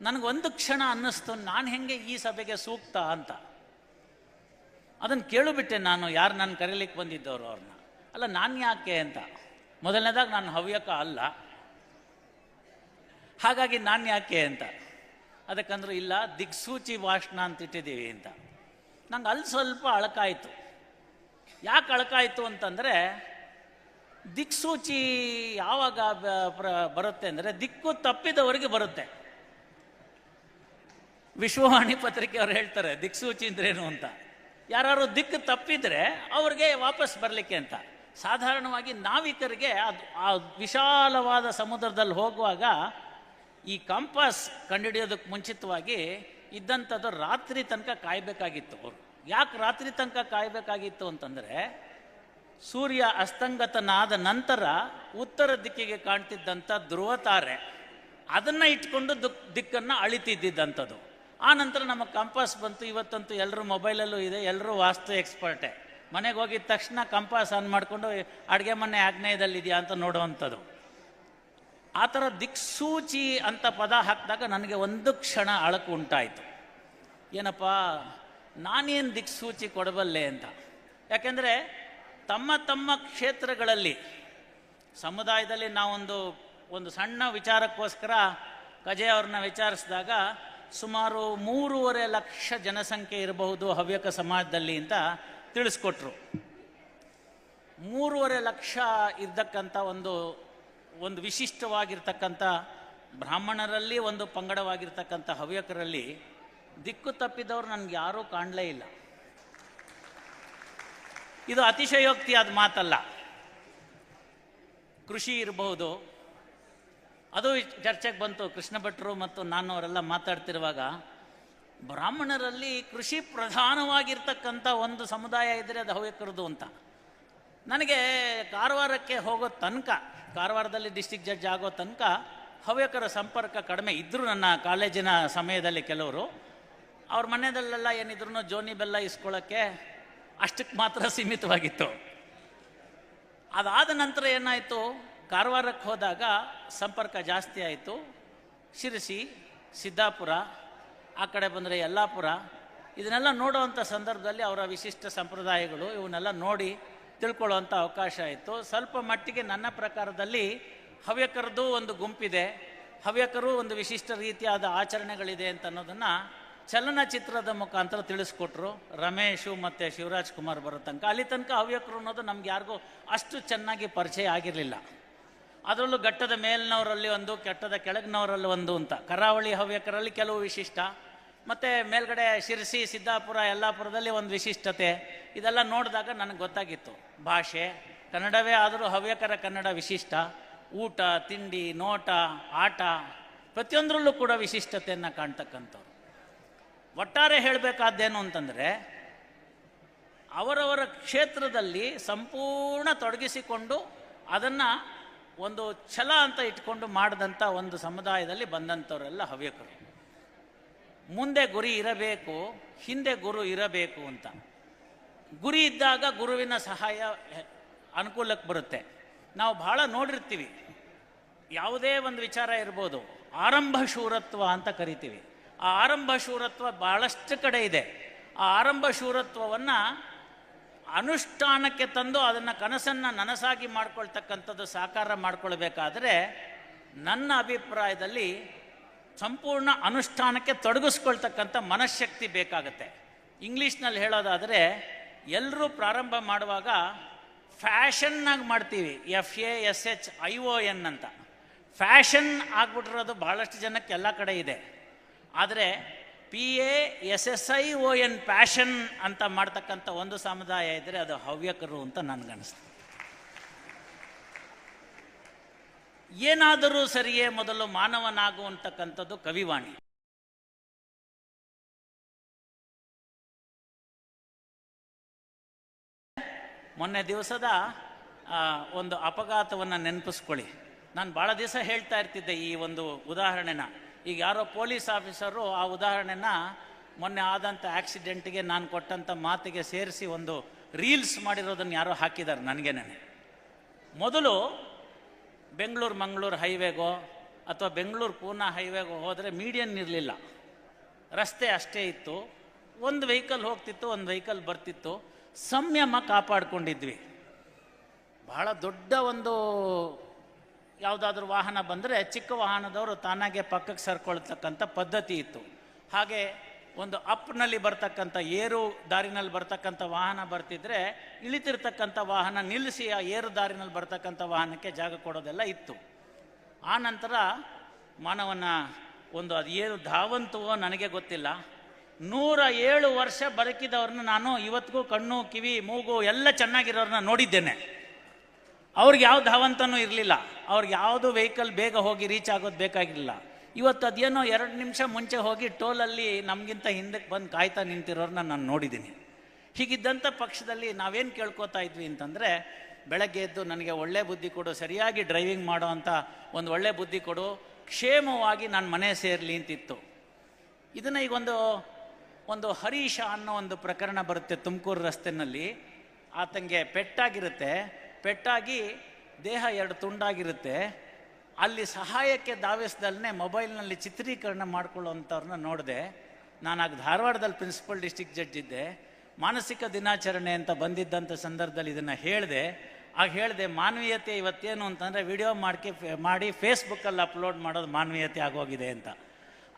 ನನಗೊಂದು ಕ್ಷಣ ಅನ್ನಿಸ್ತು, ನಾನು ಹೆಂಗೆ ಈ ಸಭೆಗೆ ಸೂಕ್ತ ಅಂತ. ಅದನ್ನು ಕೇಳಿಬಿಟ್ಟೆ ನಾನು, ಯಾರು ನಾನು ಕರೀಲಿಕ್ಕೆ ಬಂದಿದ್ದವರು ಅವ್ರನ್ನ ಅಲ್ಲ, ನಾನು ಯಾಕೆ ಅಂತ. ಮೊದಲನೇದಾಗಿ ನಾನು ಹವ್ಯಕ ಅಲ್ಲ. ಹಾಗಾಗಿ ನಾನು ಯಾಕೆ ಅಂತ. ಅದಕ್ಕಂದ್ರೆ, ಇಲ್ಲ, ದಿಕ್ಸೂಚಿ ಭಾಷಣ ಅಂತ ಇಟ್ಟಿದ್ದೀವಿ ಅಂತ. ನಂಗೆ ಅಲ್ಲಿ ಸ್ವಲ್ಪ ಅಳಕಾಯಿತು. ಯಾಕೆ ಅಳಕಾಯಿತು ಅಂತಂದರೆ, ದಿಕ್ಸೂಚಿ ಯಾವಾಗ ಬರುತ್ತೆ ಅಂದರೆ ದಿಕ್ಕು ತಪ್ಪಿದವರಿಗೆ ಬರುತ್ತೆ. ವಿಶ್ವವಾಣಿ ಪತ್ರಿಕೆ ಅವ್ರು ಹೇಳ್ತಾರೆ, ದಿಕ್ಸೂಚಿ ಅಂದ್ರೇನು ಅಂತ. ಯಾರು ದಿಕ್ಕು ತಪ್ಪಿದ್ರೆ ಅವ್ರಿಗೆ ವಾಪಸ್ ಬರಲಿಕ್ಕೆ ಅಂತ. ಸಾಧಾರಣವಾಗಿ ನಾವಿಕರಿಗೆ ಅದು, ಆ ವಿಶಾಲವಾದ ಸಮುದ್ರದಲ್ಲಿ ಹೋಗುವಾಗ ಈ ಕಂಪಾಸ್ ಕಂಡುಹಿಡಿಯೋದಕ್ಕೆ ಮುಂಚಿತವಾಗಿ ಇದ್ದಂಥದ್ದು ರಾತ್ರಿ ತನಕ ಕಾಯಬೇಕಾಗಿತ್ತು ಅವರು. ಯಾಕೆ ರಾತ್ರಿ ತನಕ ಕಾಯಬೇಕಾಗಿತ್ತು ಅಂತಂದರೆ, ಸೂರ್ಯ ಅಸ್ತಂಗತನಾದ ನಂತರ ಉತ್ತರ ದಿಕ್ಕಿಗೆ ಕಾಣ್ತಿದ್ದಂಥ ಧ್ರುವ ತಾರೆ ಅದನ್ನು ಇಟ್ಕೊಂಡು ದುಕ್, ದಿಕ್ಕನ್ನು ಅಳಿತಿದ್ದಂಥದ್ದು ಆ ನಂತರ ನಮ್ಮ ಕಂಪಾಸ್ ಬಂತು. ಇವತ್ತಂತೂ ಎಲ್ಲರೂ ಮೊಬೈಲಲ್ಲೂ ಇದೆ. ಎಲ್ಲರೂ ವಾಸ್ತು ಎಕ್ಸ್ಪರ್ಟೇ ಮನೆಗೆ ಹೋಗಿದ ತಕ್ಷಣ ಕಂಪಾಸ್ ಆನ್ ಮಾಡಿಕೊಂಡು ಅಡುಗೆ ಮನೆ ಆಗ್ನೇಯದಲ್ಲಿದೆಯಾ ಅಂತ ನೋಡುವಂಥದ್ದು. ಆ ಥರ ದಿಕ್ಸೂಚಿ ಅಂತ ಪದ ಹಾಕಿದಾಗ ನನಗೆ ಒಂದು ಕ್ಷಣ ಅಳಕು ಉಂಟಾಯಿತು. ಏನಪ್ಪ, ನಾನೇನು ದಿಕ್ಸೂಚಿ ಕೊಡಬಲ್ಲೆ ಅಂತ. ಯಾಕೆಂದರೆ ತಮ್ಮ ತಮ್ಮ ಕ್ಷೇತ್ರಗಳಲ್ಲಿ, ಸಮುದಾಯದಲ್ಲಿ ನಾವೊಂದು, ಒಂದು ಸಣ್ಣ ವಿಚಾರಕ್ಕೋಸ್ಕರ ಕಜೆ ಅವ್ರನ್ನ ವಿಚಾರಿಸಿದಾಗ ಸುಮಾರು ಮೂರುವರೆ ಲಕ್ಷ ಜನಸಂಖ್ಯೆ ಇರಬಹುದು ಹವ್ಯಕ ಸಮಾಜದಲ್ಲಿ ಅಂತ ತಿಳಿಸ್ಕೊಟ್ರು. ಮೂರುವರೆ ಲಕ್ಷ ಇದ್ದಕ್ಕಂಥ ಒಂದು ಒಂದು ವಿಶಿಷ್ಟವಾಗಿರ್ತಕ್ಕಂಥ ಬ್ರಾಹ್ಮಣರಲ್ಲಿ ಒಂದು ಪಂಗಡವಾಗಿರ್ತಕ್ಕಂಥ ಹವ್ಯಕರಲ್ಲಿ ದಿಕ್ಕು ತಪ್ಪಿದವರು ನನಗೆ ಯಾರೂ ಕಾಣಲೇ ಇಲ್ಲ. ಇದು ಅತಿಶಯೋಕ್ತಿಯಾದ ಮಾತಲ್ಲ. ಕೃಷಿ ಇರಬಹುದು ಅದು ಚರ್ಚೆಗೆ ಬಂತು. ಕೃಷ್ಣ ಭಟ್ರು ಮತ್ತು ನಾನು ಅವರೆಲ್ಲ ಮಾತಾಡ್ತಿರುವಾಗ ಬ್ರಾಹ್ಮಣರಲ್ಲಿ ಕೃಷಿ ಪ್ರಧಾನವಾಗಿರ್ತಕ್ಕಂಥ ಒಂದು ಸಮುದಾಯ ಇದ್ದರೆ ಅದು ಹವ್ಯಕರದು ಅಂತ. ನನಗೆ ಕಾರವಾರಕ್ಕೆ ಹೋಗೋ ತನಕ, ಕಾರವಾರದಲ್ಲಿ ಡಿಸ್ಟಿಕ್ ಜಡ್ಜ್ ಆಗೋ ತನಕ ಹವ್ಯಕರ ಸಂಪರ್ಕ ಕಡಿಮೆ ಇದ್ದರು ನನ್ನ ಕಾಲೇಜಿನ ಸಮಯದಲ್ಲಿ ಕೆಲವರು. ಅವ್ರ ಮನೆಯಲ್ಲೆಲ್ಲ ಏನಿದ್ರು ಜೋನಿ ಬೆಲ್ಲ ಇಸ್ಕೊಳ್ಳೋಕ್ಕೆ ಅಷ್ಟಕ್ಕೆ ಮಾತ್ರ ಸೀಮಿತವಾಗಿತ್ತು. ಅದಾದ ನಂತರ ಏನಾಯಿತು? ಕಾರವಾರಕ್ಕೆ ಹೋದಾಗ ಸಂಪರ್ಕ ಜಾಸ್ತಿ ಆಯಿತು. ಶಿರಸಿ, ಸಿದ್ದಾಪುರ, ಆ ಕಡೆ ಬಂದರೆ ಯಲ್ಲಾಪುರ. ಇದನ್ನೆಲ್ಲ ನೋಡುವಂಥ ಸಂದರ್ಭದಲ್ಲಿ ಅವರ ವಿಶಿಷ್ಟ ಸಂಪ್ರದಾಯಗಳು ಇವನ್ನೆಲ್ಲ ನೋಡಿ ತಿಳ್ಕೊಳ್ಳುವಂಥ ಅವಕಾಶ ಆಯಿತು. ಸ್ವಲ್ಪ ಮಟ್ಟಿಗೆ ನನ್ನ ಪ್ರಕಾರದಲ್ಲಿ ಹವ್ಯಕರದ್ದು ಒಂದು ಗುಂಪಿದೆ. ಹವ್ಯಕರು ಒಂದು ವಿಶಿಷ್ಟ ರೀತಿಯಾದ ಆಚರಣೆಗಳಿದೆ ಅಂತ ಅನ್ನೋದನ್ನು ಚಲನಚಿತ್ರದ ಮುಖಾಂತರ ತಿಳಿಸ್ಕೊಟ್ರು. ರಮೇಶು ಮತ್ತು ಶಿವರಾಜ್ ಕುಮಾರ್ ಬರೋ ತನಕ. ಅಲ್ಲಿ ತನಕ ಹವ್ಯಕರು ಅನ್ನೋದು ನಮ್ಗೆ ಯಾರಿಗೂ ಅಷ್ಟು ಚೆನ್ನಾಗಿ ಪರಿಚಯ ಆಗಿರಲಿಲ್ಲ. ಅದರಲ್ಲೂ ಘಟ್ಟದ ಮೇಲಿನವರಲ್ಲಿ ಒಂದು, ಕೆಟ್ಟದ ಕೆಳಗಿನವರಲ್ಲಿ ಒಂದು ಅಂತ. ಕರಾವಳಿ ಹವ್ಯಕರಲ್ಲಿ ಕೆಲವು ವಿಶಿಷ್ಟ. ಮತ್ತು ಮೇಲ್ಗಡೆ ಶಿರಸಿ, ಸಿದ್ದಾಪುರ, ಯಲ್ಲಾಪುರದಲ್ಲಿ ಒಂದು ವಿಶಿಷ್ಟತೆ. ಇದೆಲ್ಲ ನೋಡಿದಾಗ ನನಗೆ ಗೊತ್ತಾಗಿತ್ತು. ಭಾಷೆ, ಕನ್ನಡವೇ ಆದರೂ ಹವ್ಯಕರ ಕನ್ನಡ ವಿಶಿಷ್ಟ. ಊಟ, ತಿಂಡಿ, ನೋಟ, ಆಟ, ಪ್ರತಿಯೊಂದರಲ್ಲೂ ಕೂಡ ವಿಶಿಷ್ಟತೆಯನ್ನು ಕಾಣ್ತಕ್ಕಂಥವ್ರು. ಒಟ್ಟಾರೆ ಹೇಳಬೇಕಾದ್ದೇನು ಅಂತಂದರೆ, ಅವರವರ ಕ್ಷೇತ್ರದಲ್ಲಿ ಸಂಪೂರ್ಣ ತೊಡಗಿಸಿಕೊಂಡು ಅದನ್ನು ಒಂದು ಛಲ ಅಂತ ಇಟ್ಕೊಂಡು ಮಾಡಿದಂಥ ಒಂದು ಸಮುದಾಯದಲ್ಲಿ ಬಂದಂಥವರೆಲ್ಲ ಹವ್ಯಕರು. ಮುಂದೆ ಗುರಿ ಇರಬೇಕು, ಹಿಂದೆ ಗುರು ಇರಬೇಕು ಅಂತ. ಗುರಿ ಇದ್ದಾಗ ಗುರುವಿನ ಸಹಾಯ ಅನುಕೂಲಕ್ಕೆ ಬರುತ್ತೆ. ನಾವು ಬಹಳ ನೋಡಿರ್ತೀವಿ. ಯಾವುದೇ ಒಂದು ವಿಚಾರ ಇರ್ಬೋದು. ಆರಂಭ ಶೂರತ್ವ ಅಂತ ಕರಿತೀವಿ. ಆ ಆರಂಭ ಶೂರತ್ವ ಬಹಳಷ್ಟು ಕಡೆ ಇದೆ. ಆ ಆರಂಭ ಶೂರತ್ವವನ್ನು ಅನುಷ್ಠಾನಕ್ಕೆ ತಂದು ಅದನ್ನು ಕನಸನ್ನು ನನಸಾಗಿ ಮಾಡ್ಕೊಳ್ತಕ್ಕಂಥದ್ದು ಸಾಕಾರ ಮಾಡಿಕೊಳ್ಬೇಕಾದ್ರೆ ನನ್ನ ಅಭಿಪ್ರಾಯದಲ್ಲಿ ಸಂಪೂರ್ಣ ಅನುಷ್ಠಾನಕ್ಕೆ ತೊಡಗಿಸ್ಕೊಳ್ತಕ್ಕಂಥ ಮನಃಶಕ್ತಿ ಬೇಕಾಗುತ್ತೆ. ಇಂಗ್ಲೀಷ್ನಲ್ಲಿ ಹೇಳೋದಾದರೆ ಎಲ್ಲರೂ ಪ್ರಾರಂಭ ಮಾಡುವಾಗ ಫ್ಯಾಷನ್ನಾಗಿ ಮಾಡ್ತೀವಿ. F A S H I O N ಅಂತ. ಫ್ಯಾಷನ್ ಆಗ್ಬಿಟ್ಟಿರೋದು ಬಹಳಷ್ಟು ಜನಕ್ಕೆ ಎಲ್ಲ ಕಡೆ ಇದೆ. ಆದರೆ P A S S I O N passion ಅಂತ ಮಾಡ್ತಕ್ಕಂಥ ಒಂದು ಸಮುದಾಯ ಇದ್ದರೆ ಅದು ಹವ್ಯಕರು ಅಂತ ನನಗನ್ನಿಸ್ತು ಏನಾದರೂ ಸರಿಯೇ ಮೊದಲು ಮಾನವನಾಗುವಂತಕ್ಕಂಥದ್ದು ಕವಿವಾಣಿ. ಮೊನ್ನೆ ದಿವಸದ ಒಂದು ಅಪಘಾತವನ್ನು ನೆನಪಿಸ್ಕೊಳ್ಳಿ. ನಾನು ಭಾಳ ದಿವಸ ಹೇಳ್ತಾ ಇರ್ತಿದ್ದೆ ಈ ಒಂದು ಉದಾಹರಣೆನ. ಈಗ ಯಾರೋ ಪೊಲೀಸ್ ಆಫೀಸರು ಆ ಉದಾಹರಣೆನ ಮೊನ್ನೆ ಆದಂಥ ಆಕ್ಸಿಡೆಂಟ್ಗೆ ನಾನು ಕೊಟ್ಟಂಥ ಮಾತಿಗೆ ಸೇರಿಸಿ ಒಂದು ರೀಲ್ಸ್ ಮಾಡಿರೋದನ್ನು ಯಾರೋ ಹಾಕಿದ್ದಾರೆ ನನಗೇನೆ. ಮೊದಲು ಬೆಂಗಳೂರು ಮಂಗಳೂರು ಹೈವೇಗೋ ಅಥವಾ ಬೆಂಗಳೂರು ಪೂನಾ ಹೈವೇಗೋ ಹೋದರೆ ಮೀಡಿಯನ್ ಇರಲಿಲ್ಲ. ರಸ್ತೆ ಅಷ್ಟೇ ಇತ್ತು. ಒಂದು ವೆಹಿಕಲ್ ಹೋಗ್ತಿತ್ತು, ಒಂದು ವೆಹಿಕಲ್ ಬರ್ತಿತ್ತು. ಸಂಯಮ ಕಾಪಾಡ್ಕೊಂಡಿದ್ವಿ. ಬಹಳ ದೊಡ್ಡ ಒಂದು ಯಾವುದಾದ್ರೂ ವಾಹನ ಬಂದರೆ ಚಿಕ್ಕ ವಾಹನದವರು ತಾನಾಗೆ ಪಕ್ಕಕ್ಕೆ ಸರ್ಕೊಳ್ತಕ್ಕಂಥ ಪದ್ಧತಿ ಇತ್ತು. ಹಾಗೆ ಒಂದು ಅಪ್ನಲ್ಲಿ ಬರ್ತಕ್ಕಂಥ ಏರು ದಾರಿನಲ್ಲಿ ಬರ್ತಕ್ಕಂಥ ವಾಹನ ಬರ್ತಿದ್ರೆ ಇಳಿತಿರ್ತಕ್ಕಂಥ ವಾಹನ ನಿಲ್ಲಿಸಿ ಆ ಏರು ದಾರಿನಲ್ಲಿ ಬರ್ತಕ್ಕಂಥ ವಾಹನಕ್ಕೆ ಜಾಗ ಕೊಡೋದೆಲ್ಲ ಇತ್ತು. ಆ ನಂತರ ಮಾನವನ ಒಂದು ಅದು ಏನು ಧಾವಂತವೋ ನನಗೆ ಗೊತ್ತಿಲ್ಲ. ನೂರ ಏಳು ವರ್ಷ ಬದುಕಿದವ್ರನ್ನ ನಾನು ಇವತ್ತಿಗೂ ಕಣ್ಣು, ಕಿವಿ, ಮೂಗು ಎಲ್ಲ ಚೆನ್ನಾಗಿರೋರನ್ನ ನೋಡಿದ್ದೇನೆ. ಅವ್ರಿಗೆ ಯಾವ ಧಾವಂತನೂ ಇರಲಿಲ್ಲ. ಅವ್ರಿಗೆ ಯಾವುದು ವೆಹಿಕಲ್ ಬೇಗ ಹೋಗಿ ರೀಚ್ ಆಗೋದು ಬೇಕಾಗಿರಲಿಲ್ಲ. ಇವತ್ತು ಅದೇನೋ ಎರಡು ನಿಮಿಷ ಮುಂಚೆ ಹೋಗಿ ಟೋಲಲ್ಲಿ ನಮಗಿಂತ ಹಿಂದಕ್ಕೆ ಬಂದು ಕಾಯ್ತಾ ನಿಂತಿರೋರನ್ನ ನಾನು ನೋಡಿದ್ದೀನಿ ಹೀಗಿದ್ದಂಥ ಪಕ್ಷದಲ್ಲಿ ನಾವೇನು ಕೇಳ್ಕೊತಾ ಇದ್ವಿ ಅಂತಂದರೆ, ಬೆಳಗ್ಗೆ ಎದ್ದು ನನಗೆ ಒಳ್ಳೆ ಬುದ್ಧಿ ಕೊಡು, ಸರಿಯಾಗಿ ಡ್ರೈವಿಂಗ್ ಮಾಡೋ ಅಂತ ಒಂದು ಒಳ್ಳೆ ಬುದ್ಧಿ ಕೊಡು, ಕ್ಷೇಮವಾಗಿ ನಾನು ಮನೆ ಸೇರಲಿ ಅಂತಿತ್ತು. ಇದನ್ನು ಈಗ ಒಂದು ಒಂದು ಹರೀಶ ಅನ್ನೋ ಒಂದು ಪ್ರಕರಣ ಬರುತ್ತೆ ತುಮಕೂರು ರಸ್ತೆನಲ್ಲಿ. ಆತಂಗೆ ಪೆಟ್ಟಾಗಿರುತ್ತೆ. ಪೆಟ್ಟಾಗಿ ದೇಹ ಎರಡು ತುಂಡಾಗಿರುತ್ತೆ. ಅಲ್ಲಿ ಸಹಾಯಕ್ಕೆ ಧಾವಿಸ್ದಲ್ಲೇ ಮೊಬೈಲ್ನಲ್ಲಿ ಚಿತ್ರೀಕರಣ ಮಾಡ್ಕೊಳ್ಳೋವಂಥವ್ರನ್ನ ನೋಡಿದೆ. ನಾನು ಆಗ ಧಾರವಾಡದಲ್ಲಿ ಪ್ರಿನ್ಸಿಪಲ್ ಡಿಸ್ಟಿಕ್ ಜಡ್ಜ್ ಇದ್ದೆ. ಮಾನಸಿಕ ದಿನಾಚರಣೆ ಅಂತ ಬಂದಿದ್ದಂಥ ಸಂದರ್ಭದಲ್ಲಿ ಇದನ್ನು ಹೇಳಿದೆ. ಆಗ ಹೇಳಿದೆ, ಮಾನವೀಯತೆ ಇವತ್ತೇನು ಅಂತಂದರೆ ವಿಡಿಯೋ ಮಾಡ್ಕೆ, ಮಾಡಿ ಫೇಸ್ಬುಕ್ಕಲ್ಲಿ ಅಪ್ಲೋಡ್ ಮಾಡೋದು ಮಾನವೀಯತೆ ಆಗೋಗಿದೆ ಅಂತ.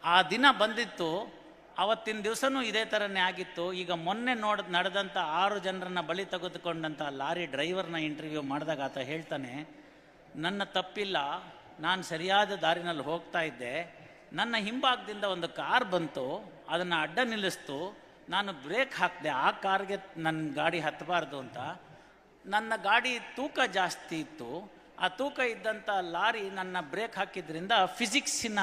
ಆ ದಿನ ಬಂದಿತ್ತು. ಅವತ್ತಿನ ದಿವಸನೂ ಇದೇ ಥರನೇ ಆಗಿತ್ತು. ಈಗ ಮೊನ್ನೆ ನೋಡ್ ನಡೆದಂಥ ಆರು ಜನರನ್ನ ಬಲಿ ತೆಗೆದುಕೊಂಡಂಥ ಲಾರಿ ಡ್ರೈವರ್ನ ಇಂಟರ್ವ್ಯೂ ಮಾಡಿದಾಗ ಆತ ಹೇಳ್ತಾನೆ, ನನ್ನ ತಪ್ಪಿಲ್ಲ. ನಾನು ಸರಿಯಾದ ದಾರಿನಲ್ಲಿ ಹೋಗ್ತಾ ಇದ್ದೆ. ನನ್ನ ಹಿಂಭಾಗದಿಂದ ಒಂದು ಕಾರ್ ಬಂತು. ಅದನ್ನು ಅಡ್ಡ ನಿಲ್ಲಿಸ್ತು. ನಾನು ಬ್ರೇಕ್ ಹಾಕಿದೆ. ಆ ಕಾರ್ಗೆ ನನ್ನ ಗಾಡಿ ಹತ್ತಬಾರ್ದು ಅಂತ. ನನ್ನ ಗಾಡಿ ತೂಕ ಜಾಸ್ತಿ ಇತ್ತು. ಆ ತೂಕ ಇದ್ದಂಥ ಲಾರಿ ನನ್ನ ಬ್ರೇಕ್ ಹಾಕಿದ್ರಿಂದ ಫಿಸಿಕ್ಸಿನ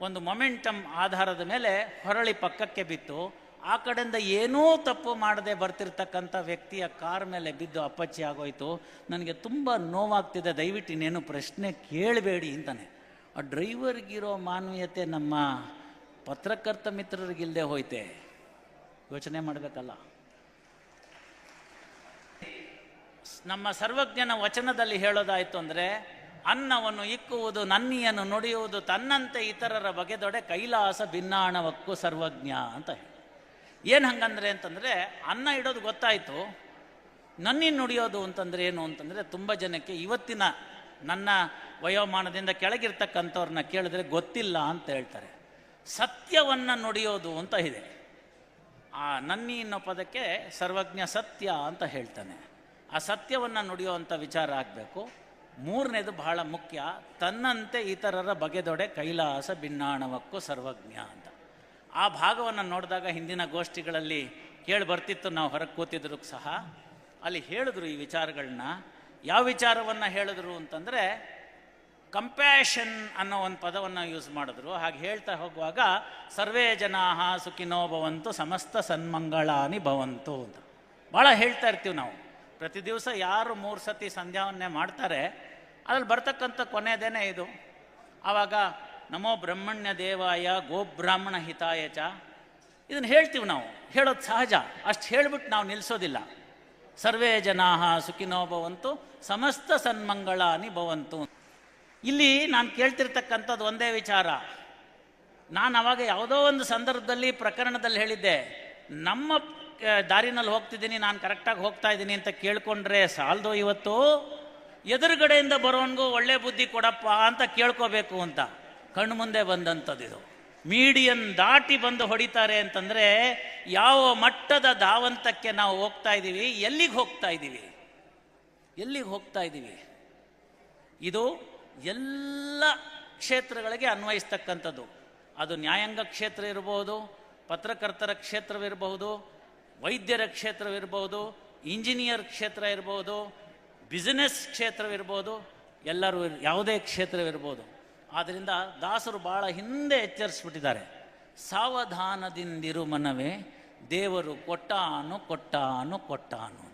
ಒಂದು ಮೊಮೆಂಟಮ್ ಆಧಾರದ ಮೇಲೆ ಹೊರಳಿ ಪಕ್ಕಕ್ಕೆ ಬಿತ್ತು. ಆ ಕಡೆಯಿಂದ ಏನೂ ತಪ್ಪು ಮಾಡದೆ ಬರ್ತಿರ್ತಕ್ಕಂಥ ವ್ಯಕ್ತಿಯ ಕಾರ್ ಮೇಲೆ ಬಿದ್ದು ಅಪ್ಪಚ್ಚಿ ಆಗೋಯ್ತು. ನನಗೆ ತುಂಬ ನೋವಾಗ್ತಿದೆ. ದಯವಿಟ್ಟು ಇನ್ನೇನು ಪ್ರಶ್ನೆ ಕೇಳಬೇಡಿ ಅಂತಾನೆ. ಆ ಡ್ರೈವರ್ಗಿರೋ ಮಾನವೀಯತೆ ನಮ್ಮ ಪತ್ರಕರ್ತ ಮಿತ್ರರಿಗಿಲ್ಲದೆ ಹೋಯ್ತೆ. ಯೋಚನೆ ಮಾಡಬೇಕಲ್ಲ. ನಮ್ಮ ಸರ್ವಜ್ಞನ ವಚನದಲ್ಲಿ ಹೇಳೋದಾಯ್ತು ಅಂದರೆ ಅನ್ನವನ್ನು ಇಕ್ಕುವುದು, ನನ್ನಿಯನ್ನು ನುಡಿಯುವುದು, ತನ್ನಂತೆ ಇತರರ ಬಗೆದೊಡೆ ಕೈಲಾಸ ಭಿನ್ನಾಣವಕ್ಕು ಸರ್ವಜ್ಞ ಅಂತ ಏನು ಹಂಗಂದ್ರೆ ಅಂತಂದರೆ, ಅನ್ನ ಇಡೋದು ಗೊತ್ತಾಯಿತು. ನನ್ನಿ ನುಡಿಯೋದು ಅಂತಂದ್ರೆ ಏನು ಅಂತಂದರೆ, ತುಂಬ ಜನಕ್ಕೆ ಇವತ್ತಿನ ನನ್ನ ವಯೋಮಾನದಿಂದ ಕೆಳಗಿರ್ತಕ್ಕಂಥವ್ರನ್ನ ಕೇಳಿದ್ರೆ ಗೊತ್ತಿಲ್ಲ ಅಂತ ಹೇಳ್ತಾರೆ. ಸತ್ಯವನ್ನು ನುಡಿಯೋದು ಅಂತ ಇದೆ. ಆ ನನ್ನಿ ಅನ್ನೋ ಪದಕ್ಕೆ ಸರ್ವಜ್ಞ ಸತ್ಯ ಅಂತ ಹೇಳ್ತಾನೆ. ಆ ಸತ್ಯವನ್ನು ಅಂತ ವಿಚಾರ ಆಗಬೇಕು. ಮೂರನೇದು ಬಹಳ ಮುಖ್ಯ, ತನ್ನಂತೆ ಇತರರ ಬಗೆದೊಡೆ ಕೈಲಾಸ ಭಿನ್ನಾಣವಕ್ಕೂ ಸರ್ವಜ್ಞ ಅಂತ. ಆ ಭಾಗವನ್ನು ನೋಡಿದಾಗ ಹಿಂದಿನ ಗೋಷ್ಠಿಗಳಲ್ಲಿ ಕೇಳಿ ಬರ್ತಿತ್ತು, ನಾವು ಹೊರಗೆ ಕೂತಿದ್ರು ಸಹ. ಅಲ್ಲಿ ಹೇಳಿದ್ರು ಈ ವಿಚಾರಗಳನ್ನ ಯಾವ ವಿಚಾರವನ್ನು ಹೇಳಿದ್ರು ಅಂತಂದರೆ ಕಂಪ್ಯಾಷನ್ ಅನ್ನೋ ಒಂದು ಪದವನ್ನು ಯೂಸ್ ಮಾಡಿದ್ರು. ಹಾಗೆ ಹೇಳ್ತಾ ಹೋಗುವಾಗ, ಸರ್ವೇ ಜನಾ ಸುಖಿನೋ ಭವಂತು, ಸಮಸ್ತ ಸನ್ಮಂಗಳಾನಿ ಭವಂತು ಅಂತ. ಭಾಳ ಹೇಳ್ತಾ ಇರ್ತೀವಿ ನಾವು. ಪ್ರತಿ ದಿವಸ ಯಾರು ಮೂರು ಸತಿ ಸಂಧ್ಯಾವನ್ನೇ ಮಾಡ್ತಾರೆ ಅದ್ರಲ್ಲಿ ಬರ್ತಕ್ಕಂಥ ಕೊನೆಯದೇನೆ ಇದು. ಆವಾಗ ನಮೋ ಬ್ರಹ್ಮಣ್ಯ ದೇವಾಯ ಗೋಬ್ರಾಹ್ಮಣ ಹಿತಾಯ ಚ. ಇದನ್ನು ಹೇಳ್ತೀವಿ ನಾವು. ಹೇಳೋದು ಸಹಜ. ಅಷ್ಟು ಹೇಳ್ಬಿಟ್ಟು ನಾವು ನಿಲ್ಲಿಸೋದಿಲ್ಲ ಸರ್ವೇ ಜನಾಹ ಸುಖಿನೋ ಭವಂತು, ಸಮಸ್ತ ಸನ್ಮಂಗಳಾನಿ ಭವಂತು. ಇಲ್ಲಿ ನಾನು ಕೇಳ್ತಿರ್ತಕ್ಕಂಥದ್ದು ಒಂದೇ ವಿಚಾರ. ನಾನು ಅವಾಗ ಯಾವುದೋ ಒಂದು ಸಂದರ್ಭದಲ್ಲಿ ಪ್ರಕರಣದಲ್ಲಿ ಹೇಳಿದ್ದೆ. ನಮ್ಮ ದಾರಿನಲ್ಲಿ ಹೋಗ್ತಿದ್ದೀನಿ, ನಾನು ಕರೆಕ್ಟಾಗಿ ಹೋಗ್ತಾ ಇದ್ದೀನಿ ಅಂತ ಕೇಳ್ಕೊಂಡ್ರೆ ಸಾಲದು ಇವತ್ತು? ಎದುರುಗಡೆಯಿಂದ ಬರೋನ್ಗೂ ಒಳ್ಳೆ ಬುದ್ಧಿ ಕೊಡಪ್ಪ ಅಂತ ಕೇಳ್ಕೋಬೇಕು ಅಂತ. ಕಣ್ಣು ಮುಂದೆ ಇದು. ಮೀಡಿಯನ್ ದಾಟಿ ಬಂದು ಹೊಡಿತಾರೆ ಅಂತಂದರೆ ಯಾವ ಮಟ್ಟದ ಧಾವಂತಕ್ಕೆ ನಾವು ಹೋಗ್ತಾ ಇದ್ದೀವಿ, ಎಲ್ಲಿಗೆ ಹೋಗ್ತಾ ಇದ್ದೀವಿ? ಎಲ್ಲಿಗೆ ಹೋಗ್ತಾ ಇದ್ದೀವಿ? ಇದು ಎಲ್ಲ ಕ್ಷೇತ್ರಗಳಿಗೆ ಅನ್ವಯಿಸ್ತಕ್ಕಂಥದ್ದು. ಅದು ನ್ಯಾಯಾಂಗ ಕ್ಷೇತ್ರ ಇರಬಹುದು ಪತ್ರಕರ್ತರ ಕ್ಷೇತ್ರವಿರಬಹುದು ವೈದ್ಯರ ಕ್ಷೇತ್ರವಿರಬಹುದು ಇಂಜಿನಿಯರ್ ಕ್ಷೇತ್ರ ಇರಬಹುದು ಬಿಸಿನೆಸ್ ಕ್ಷೇತ್ರವಿರ್ಬೋದು, ಎಲ್ಲರೂ ಯಾವುದೇ ಕ್ಷೇತ್ರವಿರ್ಬೋದು. ಆದ್ದರಿಂದ ದಾಸರು ಭಾಳ ಹಿಂದೆ ಎಚ್ಚರಿಸ್ಬಿಟ್ಟಿದ್ದಾರೆ. ಸಾವಧಾನದಿಂದಿರು ಮನವೇ, ದೇವರು ಕೊಟ್ಟಾನು ಕೊಟ್ಟಾನು ಕೊಟ್ಟಾನು.